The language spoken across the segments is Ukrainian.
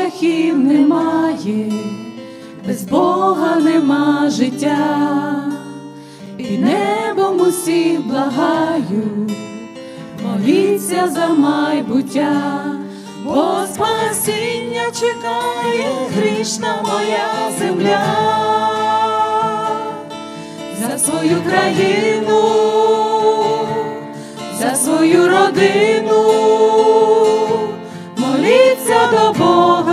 шляхів немає, без Бога нема життя, під небом усіх благаю, моліться за майбуття, бо спасіння чекає грішна моя земля, за свою країну, за свою родину, моліться до Бога,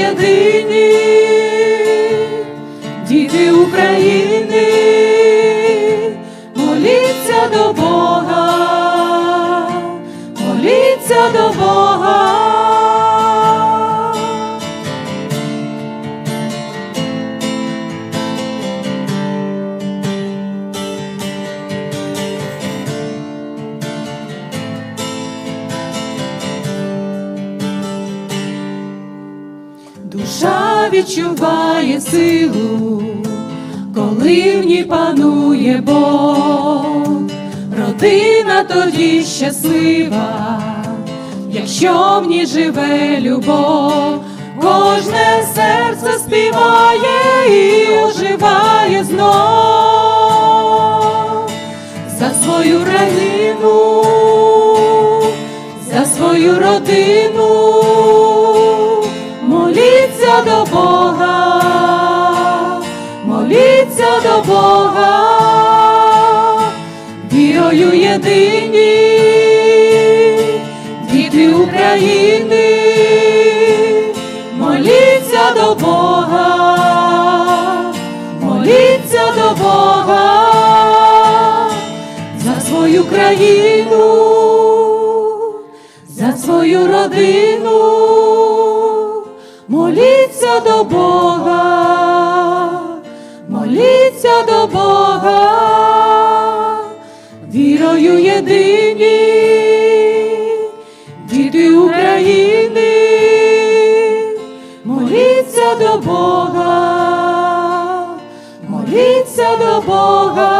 єдині, діти України, моліться до Бога, моліться до Бога. Душа відчуває силу, коли в ній панує Бог, родина тоді щаслива, якщо в ній живе любов, кожне серце співає і оживає знов. За свою родину, за свою родину, до Бога, вірою єдині, діти України, моліться до Бога, моліться до Бога за свою країну, за свою родину, моліться до Бога, моліться до Бога, вірою єдині, діти України, моліться до Бога, моліться до Бога.